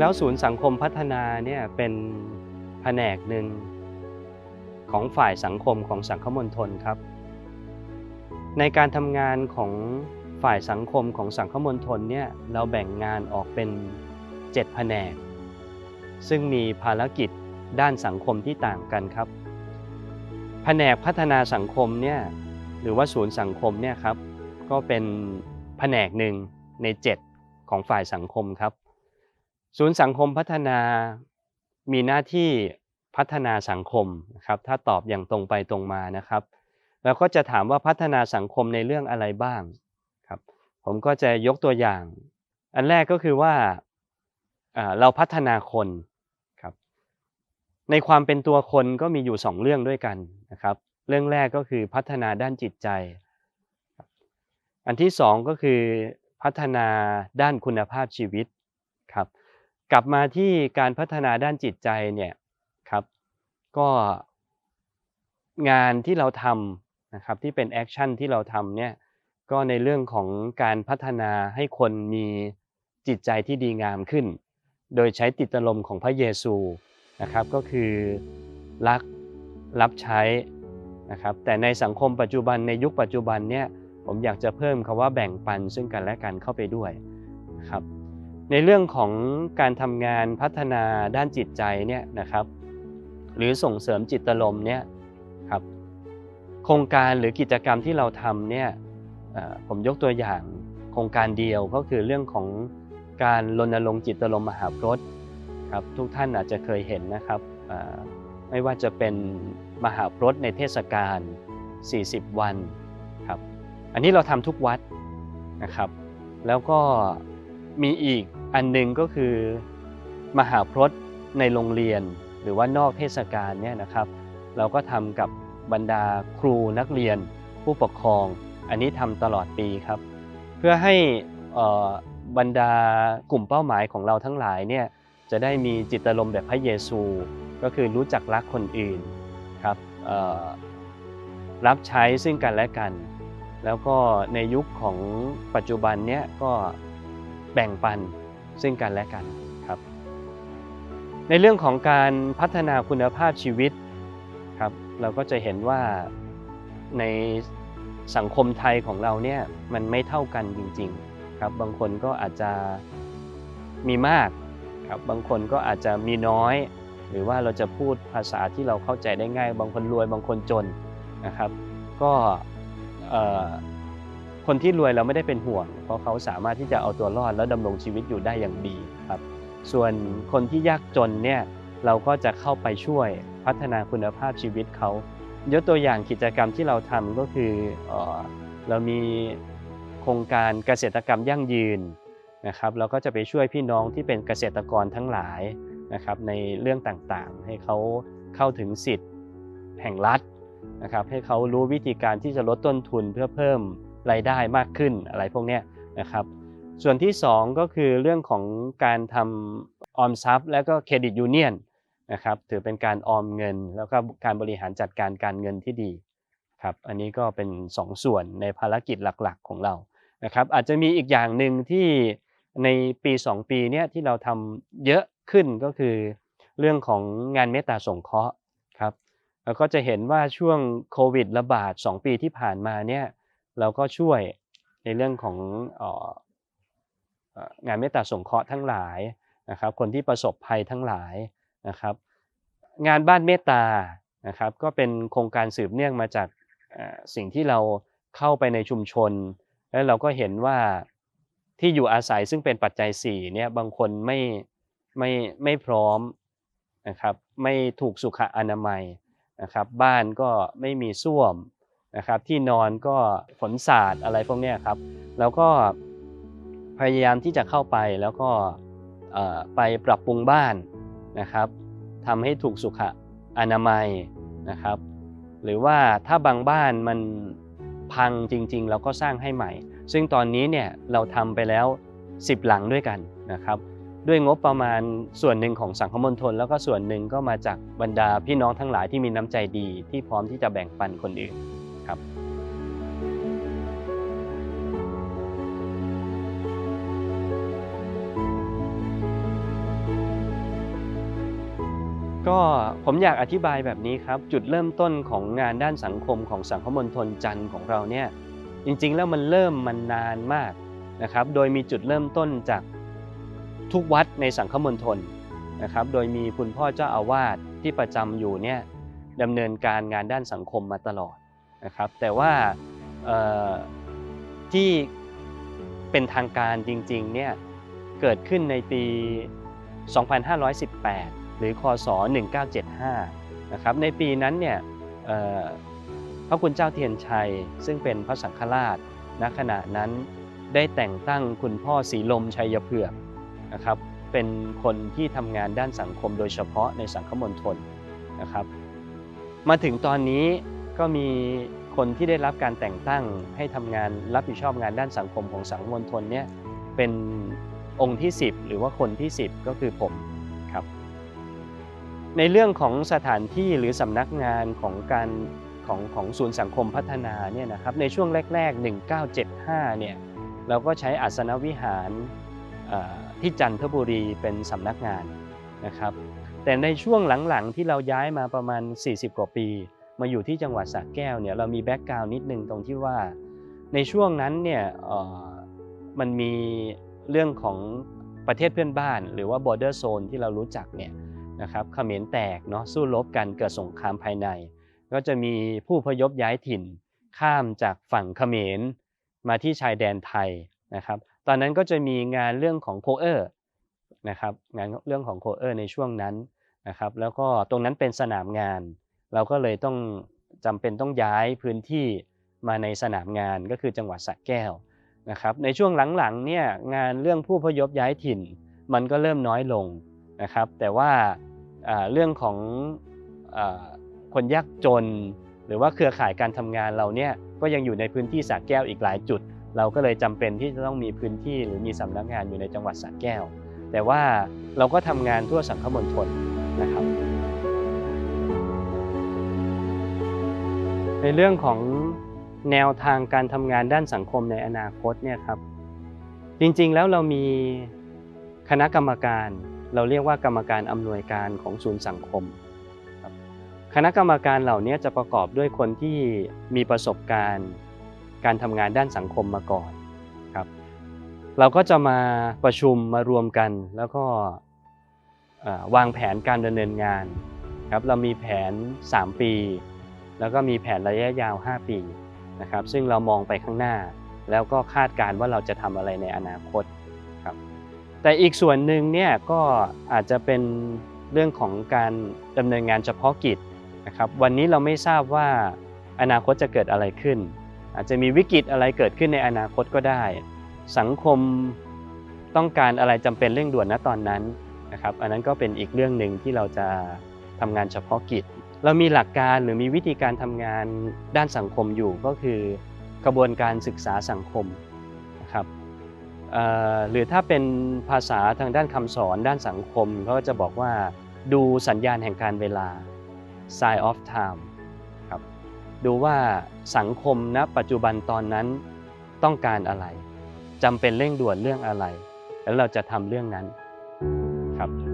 แล้วศูนย์สังคมพัฒนาเนี่ยเป็นแผนกหนึ่งของฝ่ายสังคมของสังคมมณฑลครับ ในการทำงานของฝ่ายสังคมของสังคมมณฑลเนี่ยเราแบ่งงานออกเป็น 7 แผนก ซึ่งมีภารกิจด้านสังคมที่ต่างกันครับ แผนกพัฒนาสังคมเนี่ยหรือว่าศูนย์สังคมเนี่ยครับก็เป็นแผนกหนึ่งใน 7 ของฝ่ายสังคมครับ ศูนย์สังคมพัฒนามีหน้าที่พัฒนาสังคมนะครับ ถ้าตอบอย่างตรงไปตรงมานะครับ แล้วก็จะถามว่าพัฒนาสังคมในเรื่องอะไรบ้างครับ ผมก็จะยกตัวอย่าง อันแรกก็คือว่าเราพัฒนาคนครับ ในความเป็นตัวคนก็มีอยู่สองเรื่องด้วยกันนะครับ เรื่องแรกก็คือพัฒนาด้านจิตใจ อันที่สองก็คือพัฒนาด้านคุณภาพชีวิตครับ กลับมาที่การพัฒนาด้านจิตใจเนี่ยครับก็งานที่เราทำนะครับที่เป็นแอคชั่นที่เราทำเนี่ยก็ในเรื่องของการพัฒนาให้คนมีจิตใจที่ดีงามขึ้น โดยใช้ติดตลมของพระเยซูนะครับก็คือรักรับใช้นะครับแต่ในสังคมปัจจุบันในยุคปัจจุบันเนี่ยผมอยากจะเพิ่มคำว่าแบ่งปันซึ่งกันและกันเข้าไปด้วยนะครับ ในเรื่องของการทำงานพัฒนาด้านจิตใจเนี่ยนะครับ หรือส่งเสริมจิตลมเนี่ยครับโครงการหรือกิจกรรมที่เราทำเนี่ยผมยกตัวอย่างโครงการเดียวก็คือเรื่องของการรณรงค์จิตลมมหาพรตครับทุกท่านอาจจะเคยเห็นนะครับไม่ว่าจะเป็นมหาพรตในเทศกาล 40 วันครับอันนี้เราทำทุกวัดนะครับ แล้วก็ มีอีกอันหนึ่งก็คือ มหาพรตในโรงเรียน หรือว่านอกเทศกาลเนี่ยนะครับ เราก็ทำกับบรรดาครูนักเรียน ผู้ปกครอง อันนี้ทำตลอดปีครับ เพื่อให้บรรดากลุ่มเป้าหมายของเราทั้งหลายเนี่ยจะได้มีจิตอารมณ์แบบพระเยซู ก็คือรู้จักรักคนอื่นครับรับใช้ซึ่งกันและกัน แล้วก็ในยุคของปัจจุบันเนี้ยก็ แบ่งปันซึ่งกันและกันครับ ในเรื่องของการพัฒนาคุณภาพชีวิตครับเราก็จะเห็นว่าในสังคมไทยของเราเนี่ยมันไม่เท่ากันจริงๆครับบางคนก็อาจจะมีมากครับบางคนก็อาจจะมีน้อย หรือว่าเราจะพูดภาษาที่เราเข้าใจได้ง่าย บางคนรวยบางคนจนนะครับ ก็เอ่อ คนที่รวยเราไม่ได้เป็นห่วง เพราะเขาสามารถที่จะเอาตัวรอดแล้วดำรงชีวิตอยู่ได้อย่างดีครับ ส่วนคนที่ยากจนเนี่ยเราก็จะเข้าไปช่วยพัฒนาคุณภาพชีวิตเขายกตัวอย่างกิจกรรมที่เราทำก็คือเออเรามีโครงการเกษตรกรรมยั่งยืนนะครับ เราก็จะไปช่วยพี่น้องที่เป็นเกษตรกรทั้งหลายนะครับในเรื่องต่างๆ ให้เขาเข้าถึงสิทธิ์แห่งรัฐนะครับให้เขารู้วิธีการที่จะลดต้นทุนเพื่อเพิ่ม รายได้มากขึ้นอะไรพวกเนี้ยนะครับส่วนที่ 2 ก็คือเรื่องของการทำออมทรัพย์ และก็เครดิตยูเนียนนะครับถือเป็นการออมเงิน แล้วก็การบริหารจัดการการเงินที่ดีครับอันนี้ก็เป็น2ส่วนในภารกิจหลักๆของเรานะครับอาจจะมีอีกอย่างหนึ่งที่ในปี 2 ปีเนี้ยที่เราทำเยอะขึ้นก็คือเรื่องของงานเมตตาสงเคราะห์ครับแล้วก็จะเห็นว่าช่วงโควิดระบาด 2 ปีที่ผ่านมาเนี่ย เราก็ช่วยในเรื่องของงานเมตตาสงเคราะห์ทั้งหลายนะครับ คนที่ประสบภัยทั้งหลายนะครับ งานบ้านเมตตานะครับ ก็เป็นโครงการสืบเนื่องมาจากสิ่งที่เราเข้าไปในชุมชน แล้วเราก็เห็นว่าที่อยู่อาศัยซึ่งเป็นปัจจัย4เนี่ยบางคนไม่ไม่ไม่พร้อมนะครับ ไม่ถูกสุขอนามัยนะครับ บ้านก็ไม่มีส้วม นะครับที่นอนก็ฝนสาดอะไรพวกนี้ครับ แล้วก็พยายามที่จะเข้าไปแล้วก็ไปปรับปรุงบ้านนะครับทำให้ถูกสุขอนามัยนะครับ หรือว่าถ้าบางบ้านมันพังจริงๆ เราก็สร้างให้ใหม่ ซึ่งตอนนี้เนี่ยเราทำไปแล้ว 10 หลังด้วยกันนะครับ ด้วยงบประมาณส่วนหนึ่งของสังคมมณฑลแล้วก็ส่วนหนึ่งก็มาจากบรรดาพี่น้องทั้งหลายที่มีน้ำใจดีที่พร้อมที่จะแบ่งปันคนอื่น ครับก็ผมอยากอธิบายแบบนี้ครับ จุดเริ่มต้นของงานด้านสังคมของสังคมมณฑลจันทร์ของเราเนี่ยจริงๆแล้วมันเริ่มมันนานมากนะครับ โดยมีจุดเริ่มต้นจากทุกวัดในสังคมณฑลนะครับ โดยมีคุณพ่อเจ้าอาวาสที่ประจำอยู่เนี่ยดำเนินการงานด้านสังคมมาตลอด นะครับแต่ว่าที่เป็นทางการจริงๆเนี่ยเกิดขึ้นในปี 2518 หรือคศ 1975 นะครับในปีนั้นเนี่ยพระคุณเจ้าเทียนชัย ซึ่งเป็นพระสังฆราชณขณะนั้นได้แต่งตั้งคุณพ่อสีลมชัยเผือกนะครับเป็นคนที่ทำงานด้านสังคมโดยเฉพาะในสังคมณฑลนะครับมาถึงตอนนี้ ก็มีคนที่ได้รับการแต่งตั้งให้ทำงานรับผิดชอบงานด้านสังคมของสังคมมณฑลเนี่ยเป็นองค์ที่ 10 หรือว่าคนที่ 10 ก็คือผมครับ ในเรื่องของสถานที่หรือสำนักงานของการของของศูนย์สังคมพัฒนาเนี่ยนะครับในช่วงแรก ๆ 1975 เนี่ยเราก็ใช้อาสนวิหารที่จันทบุรีเป็นสำนักงานนะครับ แต่ในช่วงหลังๆที่เราย้ายมาประมาณ 40 กว่าปี มาอยู่ที่จังหวัดสระแก้วเนี่ยเรามีแบ็กกราวน์นิดนึงตรงที่ว่า ในช่วงนั้นเนี่ยมันมีเรื่องของประเทศเพื่อนบ้าน หรือว่า border zone ที่เรารู้จักเนี่ยนะครับเขมรแตกเนาะสู้รบกันเกิดสงครามภายใน ก็จะมีผู้พยพย้ายถิ่น ข้ามจากฝั่งเขมรมาที่ชายแดนไทยนะครับ ตอนนั้นก็จะมีงานเรื่องของโคเออร์นะครับงานเรื่องของโคเออร์ในช่วงนั้นนะครับ แล้วก็ตรงนั้นเป็นสนามงาน เราก็เลยต้องจำเป็นต้องย้ายพื้นที่มาในสนามงานก็คือจังหวัดสระแก้วนะครับในช่วงหลังๆเนี่ยงานเรื่องผู้พยพย้ายถิ่น มันก็เริ่มน้อยลงนะครับ แต่ว่าเรื่องของอคนยากจน หรือว่าเครือข่ายการทำงานเราเนี่ยก็ยังอยู่ในพื้นที่สระแก้วอีกหลายจุด เราก็เลยจำเป็นที่จะต้องมีพื้นที่หรือมีสำนักงานอยู่ในจังหวัดสระแก้ว แต่ว่าเราก็ทำงานทั่วสังคมณฑลนะครับ ในเรื่องของแนวทางการทำงานด้านสังคมในอนาคตเนี่ยครับ จริงๆแล้วเรามีคณะกรรมการ เราเรียกว่ากรรมการอำนวยการของศูนย์สังคมครับคณะกรรมการเหล่านี้จะประกอบด้วยคนที่มีประสบการณ์ การทำงานด้านสังคมมาก่อนครับ เราก็จะมาประชุมมารวมกันแล้วก็วางแผนการดำเนินงานครับเรามีแผน 3 ปี แล้วก็มีแผนระยะยาว 5 ปีนะครับซึ่งเรามองไปข้างหน้า แล้วก็คาดการณ์ว่าเราจะทำอะไรในอนาคตครับแต่อีกส่วนหนึ่งเนี่ยก็อาจจะเป็นเรื่องของการดำเนินงานเฉพาะกิจนะครับวันนี้เราไม่ทราบว่าอนาคตจะเกิดอะไรขึ้น อาจจะมีวิกฤตอะไรเกิดขึ้นในอนาคตก็ได้ สังคมต้องการอะไรจำเป็นเร่งด่วนณตอนนั้นนะครับอันนั้นก็เป็นอีกเรื่องหนึ่งที่เราจะทำงานเฉพาะกิจ เรามีหลักการหรือมีวิธีการทำงานด้านสังคมอยู่ก็คือกระบวนการศึกษาสังคมนะครับหรือถ้าเป็นภาษาทางด้านคำสอนด้านสังคมเขาก็จะบอกว่าดูสัญญาณแห่งการเวลา sign of time ครับดูว่าสังคมณปัจจุบันตอนนั้นต้องการอะไรจำเป็นเร่งด่วนเรื่องอะไร แล้วเราจะทำเรื่องนั้นครับ